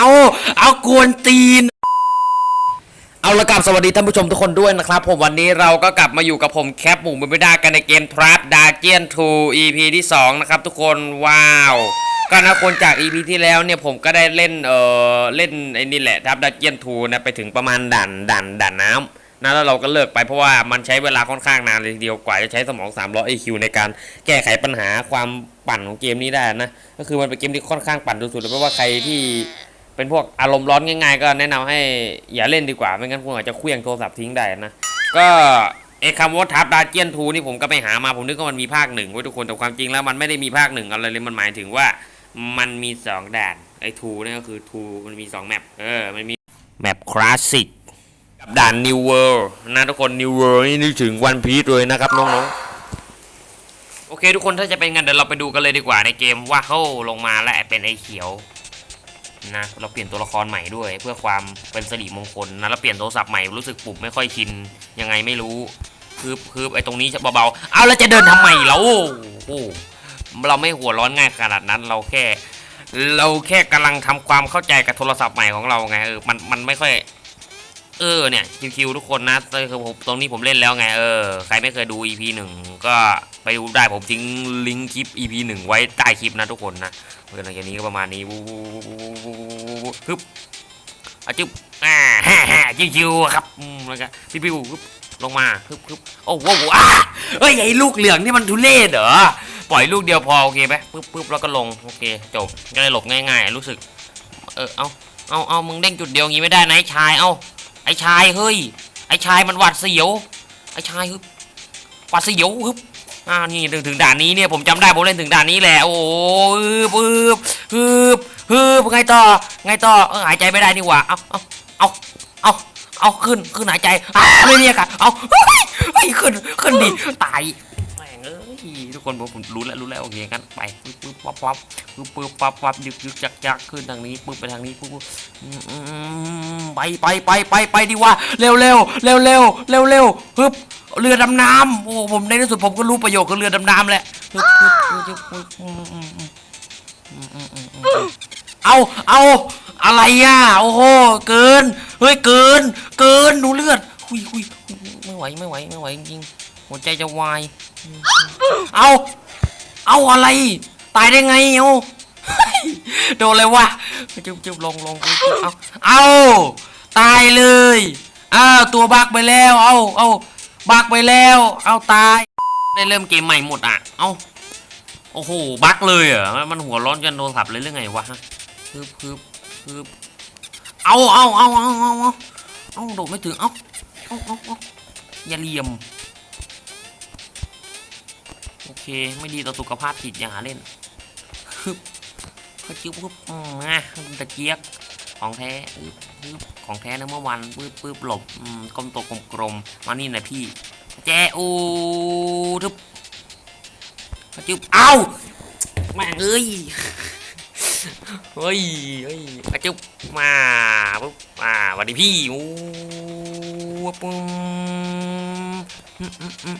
เอาเอากวนตีน เอาละกับสวัสดีท่านผู้ชมทุกคนด้วยนะครับ ผมวันนี้เราก็กลับมาอยู่กับผมแคปหมูบิดากันในเกม Trap d a r g e n 2 EP ที่ 2 นะครับทุกคนว้าว ก็นะคนจาก EP ที่แล้วเนี่ยผมก็ได้เล่นเออเล่นไอ้นี่แหละ Trap d a r g e n 2 นะไปถึงประมาณด่านด่านด่านน้ำนะแล้วเราก็เลิกไปเพราะว่ามันใช้เวลาค่อนข้างนานเลยทีเดียวกว่าจะใช้สมอง300 IQ ในการแก้ไขปัญหาความปั่นของเกมนี้ได้นะ ก็คือมันเป็นเกมที่ค่อนข้างปั่นสุดๆเลยเพราะว่าใครที่ เป็นพวกอารมณ์ร้อนง่าย ๆ ก็แนะนำให้อย่าเล่นดีกว่าไม่งั้นคุณอาจจะเคลื่องโทรศัพท์ทิ้งได้นะก็ไอ้คำว่าทับดาเจียนทูนี่ผมก็ไปหามาผมนึกว่ามันมีภาคหนึ่งไว้ทุกคนแต่ความจริงแล้วมันไม่ได้มีภาคหนึ่งอะไรเลยมันหมายถึงว่ามันมีสองด่านไอ้ทูนี่ก็คือทูมันมีสองแมปเออมันมีแมปคลาสสิกกับด่าน New World นะทุกคน New World นี่นึกถึงวันพี e เลยนะครับน้องๆโอเคทุกคนถ้าจะเป็นงั้นเดี๋ยวเราไปดูกันเลยดีกว่าในเกมว่าเขาลงมาแล้วเป็นไอ้เขียว นะเราเปลี่ยนตัวละครใหม่ด้วย เพื่อความเป็นสิริมงคลนะแล้วเปลี่ยนโทรศัพท์ใหม่รู้สึกปุ่มไม่ค่อยชินยังไงไม่รู้คือคือไอ้ตรงนี้จะเบาๆเอาแล้วจะเดินทำไมเราโอ้โหเราไม่หัวร้อนง่ายขนาดนั้นเราแค่ เราแค่กำลังทำความเข้าใจกับโทรศัพท์ใหม่ของเราไงเออมันมันไม่ค่อย เออเนี่ยคิวๆทุกคนนะคือผมตรงนี้ผมเล่นแล้วไงเออใครไม่เคยดู EP หนึ่งก็ไปดูได้ผมทิ้งลิงก์คลิป EP หนึ่งไว้ใต้คลิปนะทุกคนนะ หลังจากนี้ก็ประมาณนี้วูวูวูวูวูวูฮึบอะจึ๊บอ่าฮ่าฮ่าชิวๆครับอืมแล้วก็พี่ปิวฮึบลงมาฮึบฮึบโอ้โหอ่าเฮ้ยไอ้ลูกเหลืองนี่มันทุเรศเหรอปล่อยลูกเดียวพอโอเคไหมปึ๊บปึ๊บแล้วก็ลงโอเคจบก็เลยหลบง่ายๆ รู้สึก เออเอาเอาเอามึงเด้งจุดเดียวงี้ไม่ได้นะไอ้ชายเอาไอ้ชายเฮ้ยไอ้ชายมันหวัดเสียวไอ้ชายฮึบหวัดเสียวฮึบ อ่านี่ถึงถึงด่านนี้เนี่ยผมจำได้ผมเล่นถึงด่านนี้แหละโอ้ฮึบฮึบฮึบฮึบไงต่อไงต่อเออหายใจไม่ได้นี่หว่าเอาเอาเอาเอาขึ้นขึ้นหายใจอะเลยเนี่ยกันเอาเฮ้ยขึ้นขึ้นดิตายแม่งเอ้ยทุกคนผมผมรู้แล้วรู้แล้วโอเคกันไปปึ๊บปึ๊บปั๊บปั๊บปึ๊บปึ๊บปั๊บปั๊บยึกยึกจักจักขึ้นทางนี้ปึ๊บไปทางนี้ปึ๊บไปไปไปไปไปดีว่าเร็วเร็วเร็วเร็วเร็วเร็วฮึบ เรือดำน้ำโอ้ผมในที่สุดผมก็รู้ประโยชน์ของเรือดำน้ำแหละฮึบฮึบฮึบฮึบเอาเอาอะไรอะโอ้โหเกินเฮ้ยเกิน เกินหนูเลือดคุยคุยไม่ไหวไม่ไหวไม่ไหวจริงหัวใจจะวายเอาเอาอะไร ตายได้ไงเอาโดนเลยวะจุ๊บจุ๊บลงลงเอาเอาตายเลยอ้าวตัวบักไปแล้ว เอาเอา บักไปแล้ว เอาตาย ได้เริ่มเกมใหม่หมดอะ เอาโอ้โห บักเลยเหรอ มันหัวร้อนจนโดนสับเลยเรื่องไงวะฮึบฮึบฮึบเอาเอาเอาเอาเอาเอาเอาโดดไม่ถึง เอาเอาเอาเอาอย่าเหลี่ยม โอเค ไม่ดีต่อสุขภาพจิตอย่าเล่นฮึบฮึบจิ๊บฮึบมอะตะเกียก ของแท้ฮึบฮึบของแท้นะเมื่อวันปื๊บปื๊บหลบอืมกลมตัวกลมๆมานี่หนะพี่แจอูทึบจึบเอ้าแม่งเอ้ยเฮ้ยเฮ้ยกระจุบมาปุ๊บมาสวัสดีพี่โอ้ปุ้มอืมอืมอืม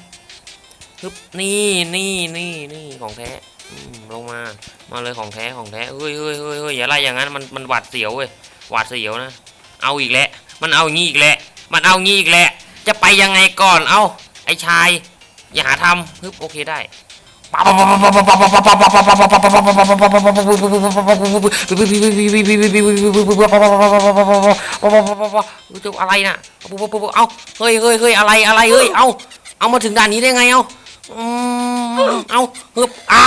ฮึบนี่นี่นี่นี่ของแท้อืม ลงมา มาเลยของแท้ของแท้เฮ้ยเฮ้ยเฮ้ยเฮ้ยอย่าไล่อย่างนั้นมันมันหวาดเสียวเว้ยหวาดเสียวนะ เอาอีกแล้วมันเอางี้อีกแล้วมันเอางี้อีกแล้วจะไปยังไงก่อนเอ้าไอ้ชาย อย่าหาทำฮึบโอเคได้จุอะไรน่ะเอาเฮ้ยเฮ้ยเฮ้ยอะไรอะไรเฮ้ยเอาเอามาถึงด่านนี้ได้ไงเอา เอาฮึบอ่า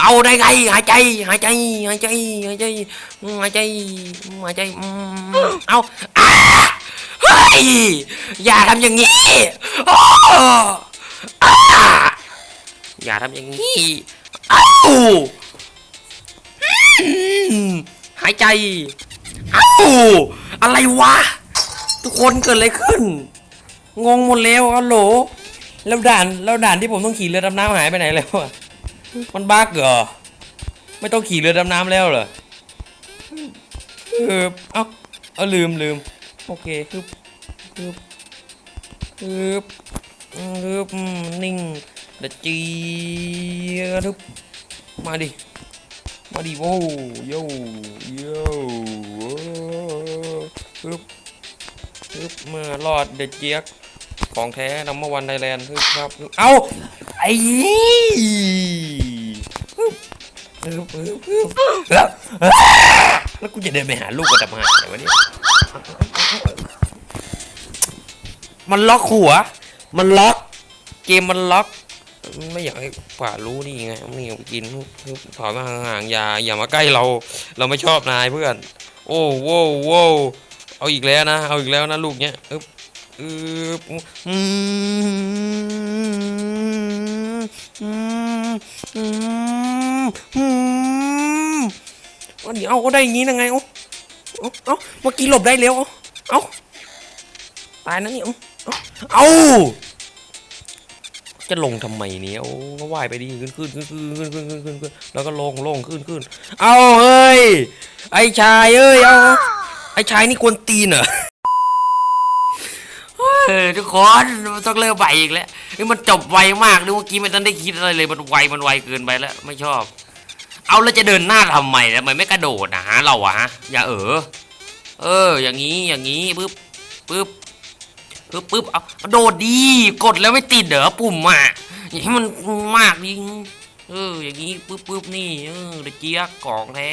เอาได้ไงหายใจหายใจหายใจหายใจหายใจหายใจเอาอ่าเฮ้ยอย่าทำอย่างนี้อย่าทำอย่างนี้อ้าวหายใจอ้าวอะไรวะ ทุกคนเกิดอะไรขึ้น งงหมดแล้วฮัลโหล แล้วด่านแล้วด่านที่ผมต้องขี่เรือดำน้ำหายไปไหนแล้วอะมันบั๊กเหรอไม่ต้องขี่เรือดำน้ำแล้วเหรอเออเอ้าเอาลืมลืมโอเคฮึบฮึบฮึบฮึบนิ่งเดจีฮึบมาดิมาดิโว้โยโยฮึบฮึบเมื่อรอดเด็ดเจี๊ยก ของแท้นัมเบอร์วันไทยแลนด์ฮึบครับ เอาไอ้แล้วแล้วกูจะเดินไปหาลูกกับตะมาไหนวะเนี่ยมันล็อกหัว มันล็อก เกมมันล็อก ไม่อยากให้ป่ารู้นี่ไงไม่อยากไปกินถอยมาห่างๆอย่าอย่ามาใกล้เรา เราไม่ชอบนายเพื่อน โอ้โว้โว้เอาอีกแล้วนะ เอาอีกแล้วนะลูกเนี้ยอึ๊บ อึ๊บอืมอืมอืมอืมเอาเดี๋ยวเอาได้อย่างงี้ยังไงเอาเอาเอาเมื่อกี้หลบได้แล้วเอาเอาตายนะนี่เอาเอาเอาจะลงทำไมเนี่ยโอ้ก็ว่ายไปดิขึ้นขึ้นขึ้นขึ้นขึ้นขึ้นขึ้นขึ้นแล้วก็ลงลงขึ้นขึ้นเอาเฮ้ยไอ้ชายเอ้ยเอาไอ้ชายนี่กวนตีนเหรอ เออทุกคนมันต้องเริ่มใหม่อีกแล้วนี่มันจบไวมากเลยเมื่อกี้ไม่ทันได้คิดอะไรเลยมันไวมันไวเกินไปแล้ว ไม่ชอบ เอาแล้วจะเดินหน้าทำไมทำไมไม่กระโดดนะฮะเราอะฮะอย่าเออเออ อย่างนี้อย่างนี้ปึ๊บปึ๊บปึ๊บปึ๊บเอาโดดดีกดแล้วไม่ติดเหรอปุ่มอะอย่างนี้มันมากยิงเออ อย่างนี้ปึ๊บปึ๊บนี่เออเด็กเจี๊ยกกองแท้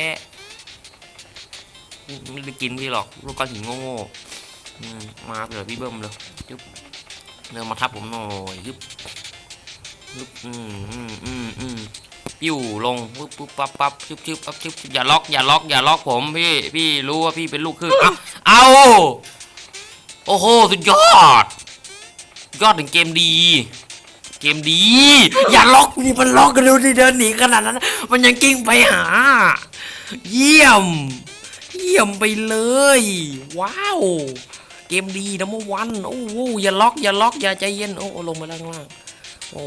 ไม่ได้กินพี่หรอกลูกก้อนหินโง่ๆ มาเผื่อพี่เบิ้มเลยยึบเริ่มมาทับผมหน่อยยึบยึบอืมอืมอืมอืมปิ้วลงปึ๊บปึ๊บปั๊บปั๊บชึบชึบปั๊บชึบอย่าล็อกอย่าล็อกอย่าล็อกผมพี่พี่รู้ว่าพี่เป็นลูกครึ่งเอาเอาโอ้โหสุดยอด ยอดถึงเกมดี เกมดี อย่าล็อกนี่มันล็อกกันเร็วดิเดินหนีขนาดนั้น มันยังกิ้งไปหา เยี่ยม เยี่ยมไปเลย ว้าว เกมดีนะเมื่อวันโอ้โอย่าล็อกอย่าล็อกอย่าใจเย็นโอ้ลงมาล่างล่างโอ้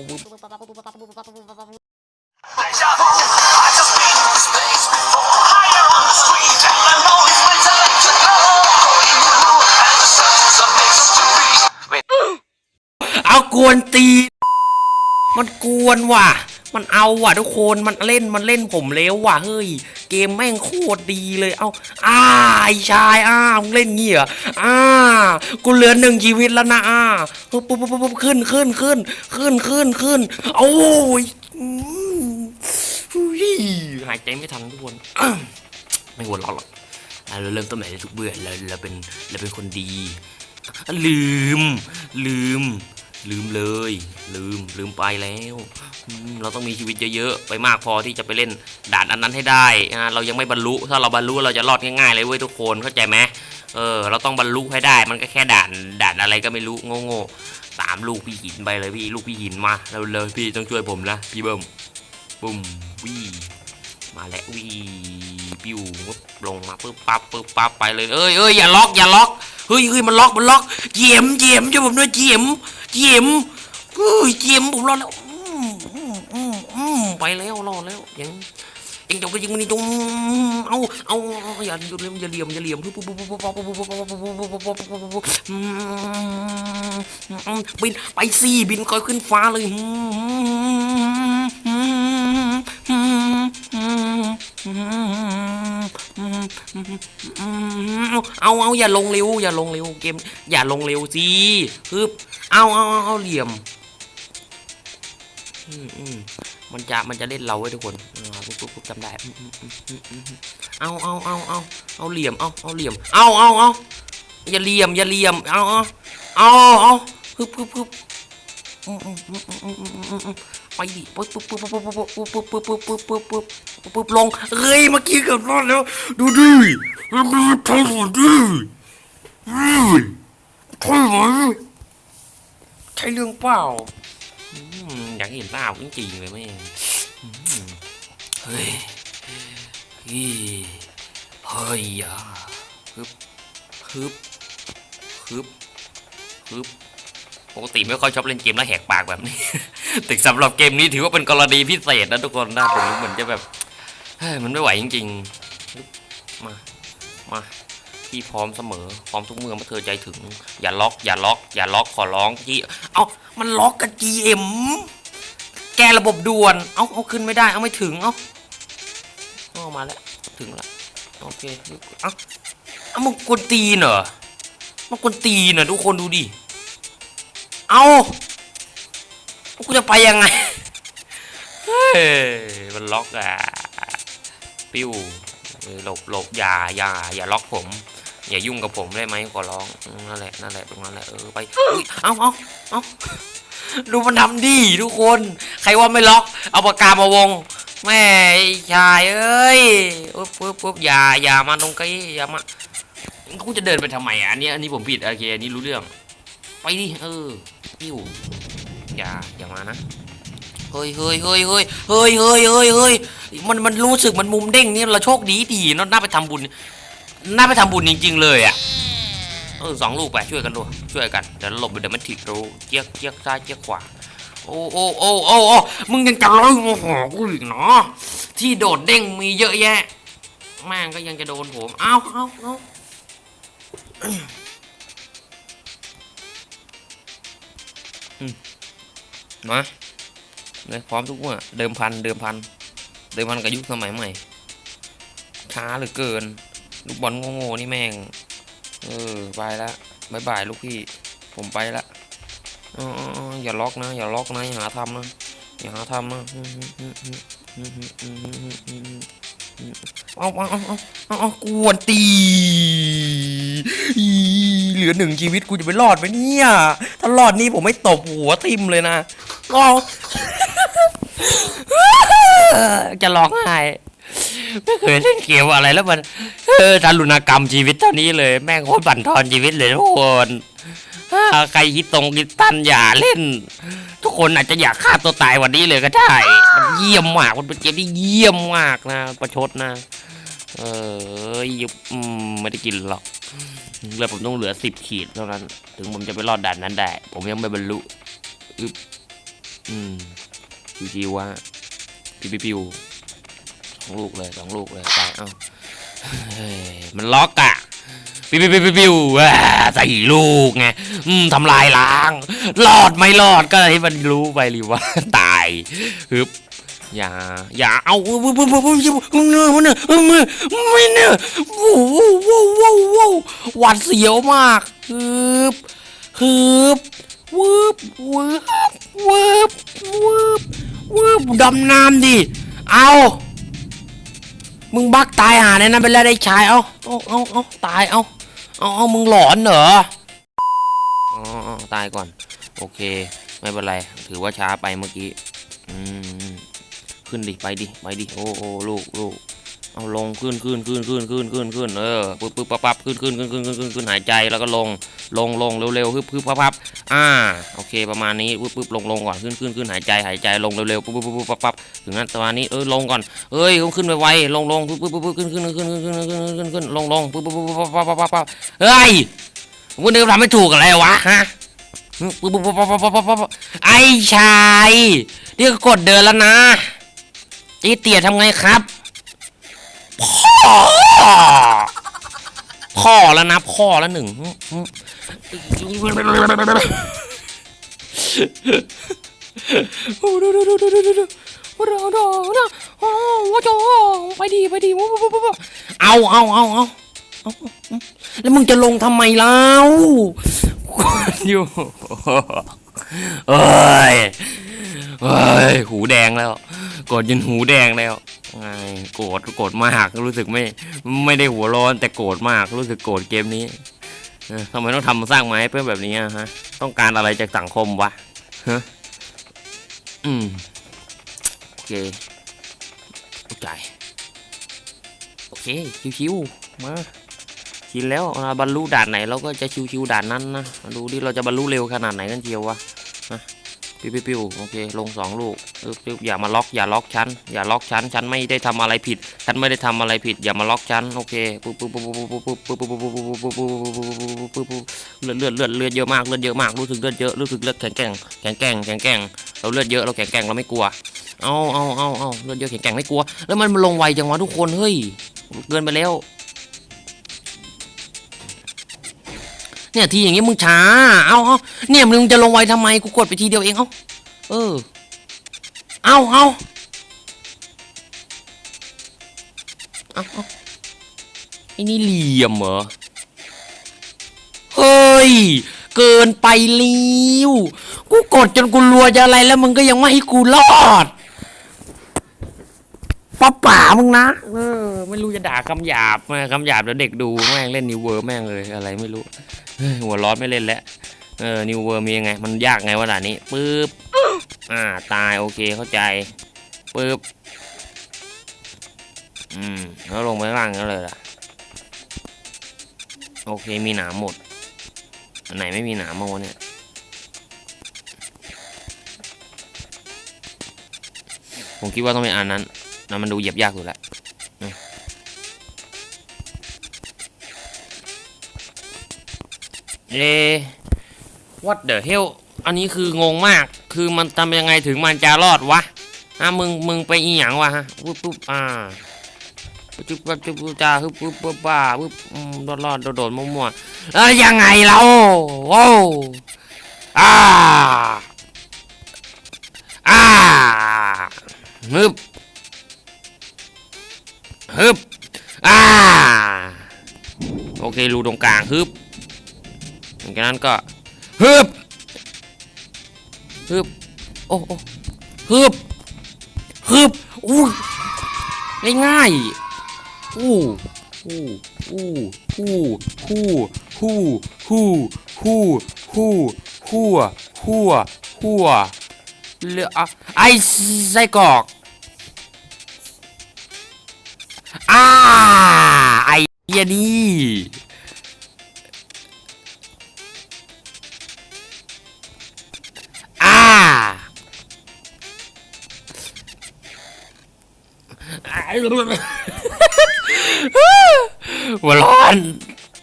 เอากวนตี มันกวนว่ะ มันเอาว่ะทุกคนมันเล่นมันเล่นผมเล้วว่ะเฮ้ย เกมแม่งโคตรดีเลย เอาอ้าไอชายอ้ามึงเล่นเงี้เหรออ้ากูเหลือหนึ่งชีวิตแล้วนะอ้าปุ๊บปุ๊บปุ๊บปุ๊บขึ้นขึ้นขึ้นขึ้นขึ้นขึ้นโอ้ยอืมอุ้ยหายใจไม่ทันทุกคนไม่หัวเราะหรอกเราเริ่มต้นใหม่ทุกเบื่อเราเราเป็นเราเป็นคนดี ลืม ลืม ลืมเลย ลืมลืมไปแล้ว เราต้องมีชีวิตเยอะๆไปมากพอที่จะไปเล่นด่านอันนั้นให้ได้นะเรายังไม่บรรลุถ้าเราบรรลุเราจะรอดง่ายๆเลยเว้ยทุกคนเข้าใจไหมเออเราต้องบรรลุให้ได้ มันก็แค่ด่านด่านอะไรก็ไม่รู้โง่ๆสามลูกพี่หินไปเลยพี่ลูกพี่หินมาเร็วๆพี่ต้องช่วยผมนะพี่เบิ้มบุ้มวี่มาแล้ววี ปิ้วปุ๊บลงมาปึ๊บปั๊บปึ๊บปั๊บไปเลยเอ้ยเอ้ยอย่าล็อกอย่าล็อกเฮ้ยเฮ้ยมันล็อกมันล็อกเจียมเจียมช่วยผมด้วยเจียมเจียมเฮ้ยเจียมผมรอดแล้วไปแล้วรอดแล้วยังเองจงก็ยิงมันนี่จงเอาเอาอย่าอย่าเลี่ยมอย่าเลี่ยมอย่าเลี่ยมปุ๊บปุ๊บปุ๊บปุ๊บปุ๊บปุ๊บปุ๊บปุ๊บปุ๊บปุ๊บปุ๊บปุ๊บปุ๊บบินไปสิบินคอยขึ้นฟ้าเลย เอาเอาอย่าลงเร็ว อย่าลงเร็วเกม อย่าลงเร็วสิฮึบเอาเอาเอาเอาเหลี่ยมมันจะมันจะเล่นเราไว้ทุกคนปุ๊บปุ๊บปุ๊บจำได้เอาเอาเอาเอาเอาเหลี่ยมเอาเอาเหลี่ยมเอาเอาเอาอย่าเหลี่ยม อย่าเหลี่ยม เอาเอาเอาเอาฮึบฮึบฮึบ อืมอืมอืมอืมอืมอืมอืมอืมไปดิปุ๊บปุ๊บปุ๊บปุ๊บปุ๊บปุ๊บปุ๊บปุ๊บปุ๊บปุ๊บปุ๊บปุ๊บปุ๊บลงเฮ้ยเมื่อกี้เกือบรอดแล้ว ดูดิดูดิทำหัวดิเฮ้ยใช่ไหมใช่เรื่องเปล่าอยากเห็นหน้าจริงๆเลยแม่เฮ้ยเฮ้ยเฮ้ยอะฮึบฮึบฮึบฮึบปกติไม่ค่อยชอบเล่นเกมแล้วแหกปากแบบนี้ แต่สำหรับเกมนี้ถือว่าเป็นกรณีพิเศษนะทุกคนนะผมเหมือนจะแบบมันไม่ไหวจริงๆ มา มา พี่พร้อมเสมอ พร้อมทุกเมื่อเมื่อเธอใจถึง อย่าล็อก อย่าล็อก อย่าล็อกขอร้องจีเอ้า มันล็อกกับ GM แกระบบด่วน เอ้า เอาขึ้นไม่ได้ เอาไม่ถึง เอ้าอ้ามาแล้ว ถึงแล้ว โอเคเอ้าเอามึงกวนตีนเหรอมันกวนตีนเหรอทุกคนดูดิ เอ้า กูจะไปยังไง เฮ้ย มันล็อกอะ ปิ้วหลบหลบอย่าอย่าอย่าล็อกผม อย่ายุ่งกับผมได้ไหมขอร้องนั่นแหละนั่นแหละตรงนั้นแหละเออไปเอาเอาเอาดูมันทำดิทุกคน ใครว่าไม่ล็อก เอาปากกามาวง แม่ชายเอ้ยปุ๊บปุ๊บปุ๊บอย่าอย่ามาตรงกล้อย่ามากูจะเดินไปทำไมอันนี้อันนี้ผมผิดโอเคอันนี้รู้เรื่อง ไปดิเออปิ้ว อย่าอย่ามานะเฮ้ยเฮ้ยเฮ้ยเฮ้ยเฮ้ยเฮ้ยเฮ้ยเฮ้ยมันมันรู้สึกมันมุมเด้งนี่เราโชคดีดีเนอะน่าไปทำบุญน่าไปทำบุญจริง ๆ เลยอะเออสองลูกไปช่วยกันดูช่วยกันเดี๋ยวหลบเดี๋ยวมันถิกรู้เจี๊ยกเจี๊ยกซ้ายเจี๊ยกขวาโอ้โอ้โอ้โอ้โอ้มึงยังจะร้อยโมโหกูอีกเนาะที่โดดเด้งมีเยอะแยะแม่งก็ยังจะโดนผมเอาเอาเอามาเลยพร้อมทุกเมื่อเดิมพันเดิมพัน เดิมพันกับยุคสมัยใหม่ ช้าเหลือเกิน ลูกบอลโง่ๆนี่แม่ง เออไปละบายบายลูกพี่ ผมไปละอ๋ออย่าล็อกนะ อย่าล็อกนะ อย่าหาทำนะ อย่าหาทำนะเอาเอาเอาเอาเอาเอกวนตีอีเหลือหนึ่งชีวิตกูจะไปรอดไหมเนี่ย ถ้ารอดนี่ผมไม่ตบหัวทิมเลยนะ รอจะร้องไห้ไม่เคยเล่นเกมอะไรแล้วมัน เออทารุณกรรมชีวิตเท่านี้เลย แม่งโคตรบั่นทอนชีวิตเลยทุกคนใครคิดตรงคิดตันอย่าเล่น ทุกคนอาจจะอยากฆ่าตัวตายวันนี้เลยก็ได้มันเยี่ยมมากมันเป็นเกมที่เยี่ยมมากนะ ประชดนะ เออยุบไม่ได้กินหรอกเลือดผมต้องเหลือสิบขีดเท่านั้น ถึงผมจะไปรอดด่านนั้นได้ ผมยังไม่บรรลุอึบ อืมชิวๆว่าปิวปิวสองลูกเลยสองลูกเลยไปเอ้าเฮ้ยมันล็อกอะปิวปิวปิวปิวปิวอ่าใส่ลูกไงอืมทำลายล้างรอดไม่รอดก็ให้มันรู้ไปหรือว่าตายฮึบอย่าอย่าเอาวุ้บวุ้บวุ้บวุ้บวุ้บมึงเนื้อมึงเนื้อมึงเนื้อไม่เนื้อวู้วู้วู้วู้วู้หวาดเสียวมากฮึบฮึบ วืบวืบวืบวืบวืบดำน้ำดิ เอา มึงบักตายหาในนั้นไปแล้วได้ชาย เอาเอาเอาเอาตาย เอาเอาเอามึงหลอนเหรออ๋ออ๋อตายก่อน โอเค ไม่เป็นไร ถือว่าช้าไปเมื่อกี้ อืม ขึ้นดิ ไปดิ ไปดิ โอ้โอ้ลูกลูก เอาลงขึ้นขึ้นขึ้นขึ้นขึ้นขึ้นขึ้นเออปึ๊บปึ๊บปั๊บปั๊บขึ้นขึ้นขึ้นขึ้นขึ้นขึ้นขึ้นหายใจแล้วก็ลงลงลงเร็วเร็วฮึบฮึบปั๊บปั๊บอ่าโอเคประมาณนี้ปึ๊บปึ๊บลงลงก่อนขึ้นขึ้นขึ้นหายใจหายใจลงเร็วเร็วปึ๊บปึ๊บปึ๊บปั๊บปั๊บถึงนั้นประมาณนี้เออลงก่อนเอ้ยขึ้นไปไวลงลงปึ๊บปึ๊บปึ๊บขึ้นขึ้นขึ้นขึ้นขึ้นขึ้นขึ้นขึ้นลงลงปึ๊บปึ๊บปึ๊บปั๊บปั๊บปั๊บปั๊บเฮ้ยวันนี้ทำไม่ถูกอะไรวะฮะปุ๊บปุ๊บปุ๊บปุ๊บปุ๊บปุ๊บปุ๊บไอ้ชายนี่ก็กดเดินแล้วนะจีเตียทำไงครับ พ่อพ่อแล้วนะพ่อแล้วหนึ่งไปดีไปดีเอาเอาเอาเอาแล้วมึงจะลงทำไมเล่าอยู่เอ้ย เอ้ยหูแดงแล้วกดจนหูแดงแล้วไงโกรธโกรธมากรู้สึกไม่ไม่ได้หัวร้อนแต่โกรธมากรู้สึกโกรธเกมนี้ทำไมต้องทำสร้างไม้เพื่อแบบนี้ฮะ ต้องการอะไรจากสังคมวะฮะอืมโอเคเข้าใจโอเคชิวๆมาชินแล้วอ่าบรรลุด่านไหนเราก็จะชิวๆด่านนั้นนะดูดิเราจะบรรลุเร็วขนาดไหนกันเชียววะนะ ปิ้วปิ้วปิ้วโอเคลงสองลูกปึ๊บปึ๊บอย่ามาล็อกอย่าล็อกฉันอย่าล็อกฉันฉันไม่ได้ทำอะไรผิดฉันไม่ได้ทำอะไรผิดอย่ามาล็อกฉันโอเคปึ๊บปึ๊บปึ๊บปึ๊บปึ๊บปึ๊บปึ๊บปึ๊บปึ๊บปึ๊บปึ๊บปึ๊บปึ๊บปึ๊บปึ๊บเลือดเลือดเลือดเลือดเยอะมากเลือดเยอะมากรู้สึกเลือดเยอะรู้สึกเลือดแข็งแกร่งแข็งแกร่งแข็งแกร่งเราเลือดเยอะเราแข็งแกร่งเราไม่กลัวเอาเอาเอาเอาเลือดเยอะแข็งแกร่งไม่กลัว แล้วมันลงไวจังวะทุกคนเฮ้ยเกินไปแล้ว เนี่ยทีอย่างงี้มึงช้า เอาเอาเนี่ยมึงจะลงไวทำไมกูกดไปทีเดียวเองเอาเออ เอาเอาเอ้าเอ้าไอ้นี่เหลี่ยมเหรอ เฮ้ย เกินไปลิ้ว กูกดจนกูรัวจะอะไรแล้วมึงก็ยังไม่ให้กูรอด ป้าป่ามึงนะเออ ไม่รู้จะด่าคำหยาบมาคำหยาบแล้วเด็กดูแม่งเล่นนิวเวอร์แม่งเลยอะไรไม่รู้เฮ้ยหัวร้อนไม่เล่นแล้วเออนิวเวอร์มียังไง มันยากไงวะด่านนี้ปึ๊บอ่าตายโอเคเข้าใจปึ๊บอืมแล้วลงไปล่างก็เลยล่ะโอเคมีหนามหมดอันไหนไม่มีหนามบ้างวะเนี่ยผมคิดว่าต้องเป็นอันนั้น นะมันดูเหยียบยากสุดละเอ๊ะ what the hell อันนี้คืองงมาก คือมันทำยังไงถึงมันจะรอดวะอะมึง มึงไปอีหยังวะฮะปุ๊บปุ๊บอ่าปุ๊บปุ๊บปุ๊บปุ๊บจ้าปุ๊บปุ๊บปุ๊บป้าปุ๊บรอดรอดโดดโดดมั่วๆแล้วยังไงเราโว้อ่าอ่าฮึบ ฮึบอ่าโอเครูตรงกลางฮึบหลังจากนั้นก็ฮึบฮึบโอ้โอ้ฮึบฮึบอุ้ยง่ายๆอู้อู้อู้อู้ฮู้ฮู้ฮู้ฮู้ฮู้ฮู้ฮู้ฮู้เลืออะไอ้ไส้กรอก อ่าไอ้เหี้ยนี่อ่าหัวร้อน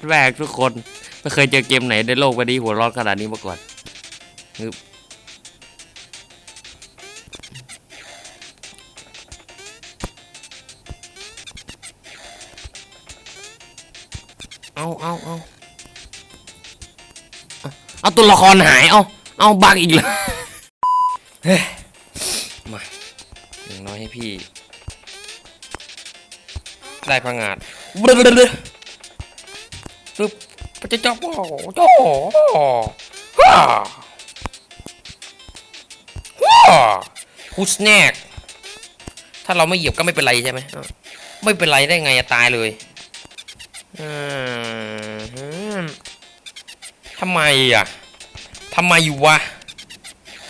แรกทุกคน ไม่เคยเจอเกมไหนในโลกใบนี้หัวร้อนขนาดนี้มาก่อน เอาเอาเอาตัวละครหาย เอาเอาบักอีกเลยเฮ้ยมาอย่างน้อยให้พี่ ได้พังงาดบลึบลึบลึบปะจะจับโอ้โหฮ่าฮ่าฮูสแนกถ้าเราไม่เหยียบก็ไม่เป็นไรใช่ไหม ไม่เป็นไรได้ไงตายเลย ทำไมอะทำไมวะ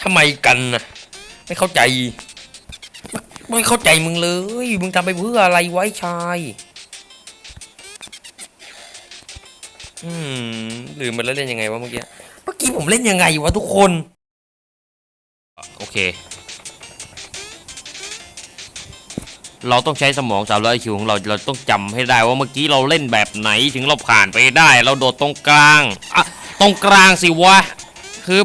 ทำไมกันนะไม่เข้าใจ ไม่เข้าใจมึงเลย มึงทำไปเพื่ออะไรไว้ชายอืมลืมไปแล้วเล่นยังไงวะเมื่อกี้ เมื่อกี้ผมเล่นยังไงวะทุกคน โอเค เราต้องใช้สมองสามร้อยคิวของเราเราต้องจำให้ได้ว่าเมื่อกี้เราเล่นแบบไหนถึงเราผ่านไปได้ เราโดดตรงกลางอะตรงกลางสิวะคือ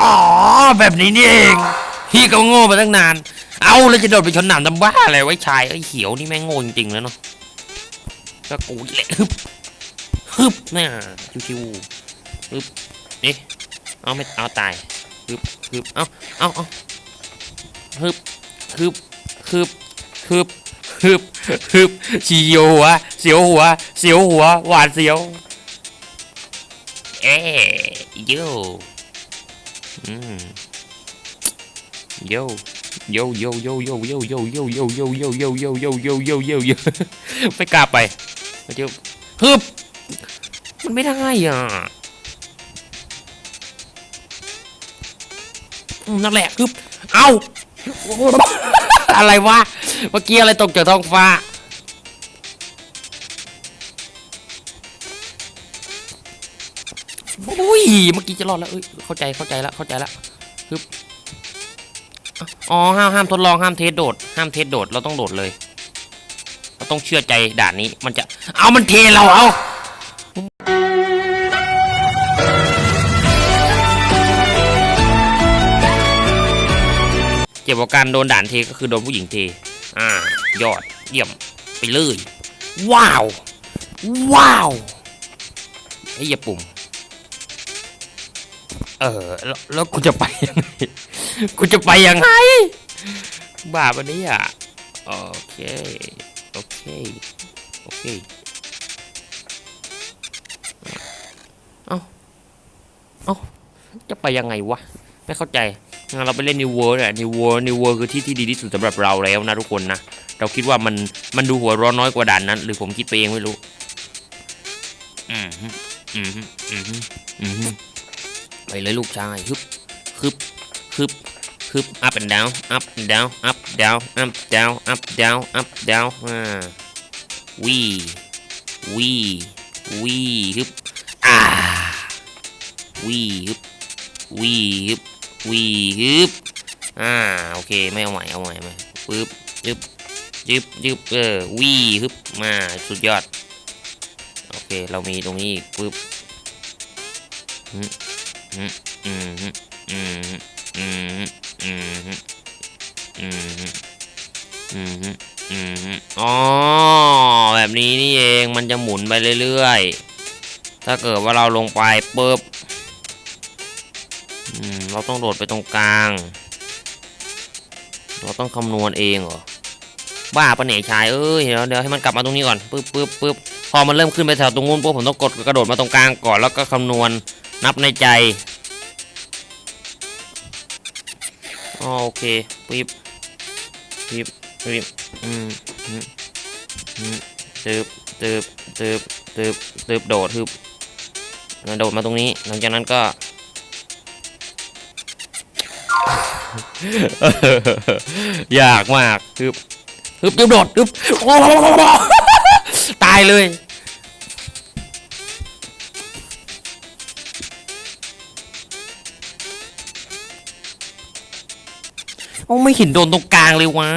อ๋อแบบนี้นี่เองพี่ก็โง่มาตั้งนาน เอาแล้วจะโดดไปชนหนามทำบ้าอะไรไว้ชายไอ้เขียวนี่แม่งโง่จริงๆแล้วเนาะก็กูนี่แหละฮึบฮึบน่าชิวๆฮึบเอ๊ะเอาไม่เอาตาย ฮึบฮึบเอาเอาเอาฮึบฮึบฮึบฮึบฮึบฮึบเฉียหัว เสียวหัว เสียวหัว หวาดเสียว เอ๊ะโยอืมโยโยโยโยโยโยโยโยโยโยโยโยโยโยโยโยโยโยไม่กล้าไปไม่เจอฮึบมันไม่ได้อะ นั่นแหละฮึบเอาอะไรวะ เมื่อกี้อะไรตกจากท้องฟ้า อุ้ย เมื่อกี้จะรอดแล้ว เอ้ย เข้าใจ เข้าใจแล้ว เข้าใจแล้วฮึบอ๋อ ห้าม ห้ามทดลอง ห้ามเทสโดด ห้ามเทสโดด เราต้องโดดเลย เราต้องเชื่อใจด่านนี้ มันจะ เอามันเทเรา เอา จ็บกว่าการโดนด่านเทก็คือโดนผู้หญิงเท อ่า ยอด เยี่ยม ไปเลย ว้าว ว้าวไอ้ยอย่าปุ่ม เออ แล้วแล้วกูจะไปยังไง กูจะไปยังไง บ้าปะเนี่ยโอเค โอเค โอเค เอ้า เอ้า จะไปยังไงวะ ไม่เข้าใจ งั้นเราไปเล่น New World แหละ New World New World คือที่ที่ดีที่สุดสำหรับเราแล้วนะทุกคนนะ เราคิดว่ามันมันดูหัวร้อนน้อยกว่าด่านนั้น หรือผมคิดไปเองไม่รู้ อืมอืมอืมอืมไปเลยลูกชายฮึบฮึบฮึบฮึบ up and down up and down up down up down up down up down อ่าวีวีวีฮึบอ่าวีฮึบวีฮึบ วีฮึบอ่าโอเคไม่เอาใหม่เอาใหม่มาปึ๊บยึบยึบยึบเออวีฮึบมาสุดยอดโอเคเรามีตรงนี้อีกปึ๊บอืมอืมอืมอืมอืมอืมอืมอืมอืมอ๋อแบบนี้นี่เองมันจะหมุนไปเรื่อยๆ ถ้าเกิดว่าเราลงไปปึ๊บ เราต้องโดดไปตรงกลาง เราต้องคำนวณเองเหรอ บ้าปะเนี่ยชายเอ้ยเดี๋ยวเดี๋ยวให้มันกลับมาตรงนี้ก่อนปึ๊บปึ๊บปึ๊บพอมันเริ่มขึ้นไปแถวตรงนู้นปุ๊บผมต้องกดกระโดดมาตรงกลางก่อนแล้วก็คำนวณนับในใจอ๋อโอเคปิ๊บปิ๊บปิ๊บอืมอืมอืมตึบตึบตึบตึบตึบโดดทึบโดดมาตรงนี้ หลังจากนั้นก็ ยากมากทึบฮึบฮึบโดดฮึบตายเลยโอ้ไม่เห็นโดนตรงกลางเลยวะ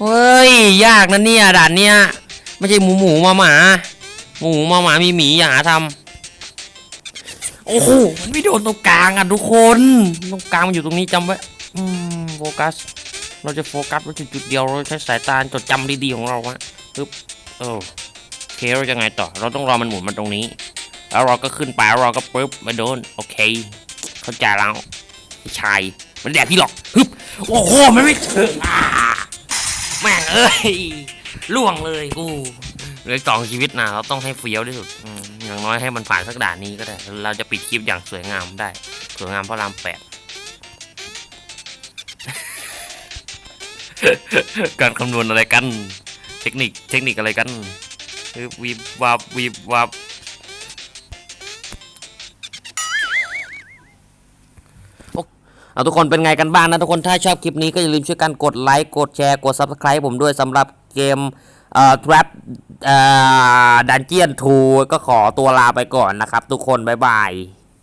เฮ้ย ยากนะเนี่ยด่านเนี้ยไม่ใช่หมูหมูมาหมา หมูมาหมามีหมีอย่าทำ อ้โหมันไม่โดนตรงกลางอะทุกคน ตรงกลางมันอยู่ตรงนี้จำไว้อืมโฟกัส เราจะโฟกัสไว้จุดเดียวเราใช้สายตาจดจำดีๆของเราวะปึ๊บเออโอเคเราจะไงต่อ เราต้องรอมันหมุนมาตรงนี้ แล้วเราก็ขึ้นไปแล้วเราก็ปึ๊บมาโดนโอเค เข้าใจแล้วพี่ชายมันแดดพี่หรอกฮึบโอ้โหมันไม่ถึงอะแม่งเอ้ยล่วงเลยกูเหลือสองชีวิตนะเราต้องให้เฟี้ยวที่สุด อย่างน้อยให้มันผ่านสักด่านนี้ก็ได้ เราจะปิดคลิปอย่างสวยงามได้ สวยงามเพราะรามแปดการคำนวณอะไรกัน เทคนิคเทคนิคอะไรกันคือวีบวับวีบวับโอ๊ะเอาทุกคนเป็นไงกันบ้างนะทุกคนถ้าชอบคลิปนี้ก็อย่าลืมช่วยกันกดไลค์กดแชร์กด Subscribe ผมด้วยสำหรับเกม เอ่อ Trap เอ่อ Dungeon 2ก็ขอตัวลาไปก่อนนะครับ ทุกคน บ๊ายบาย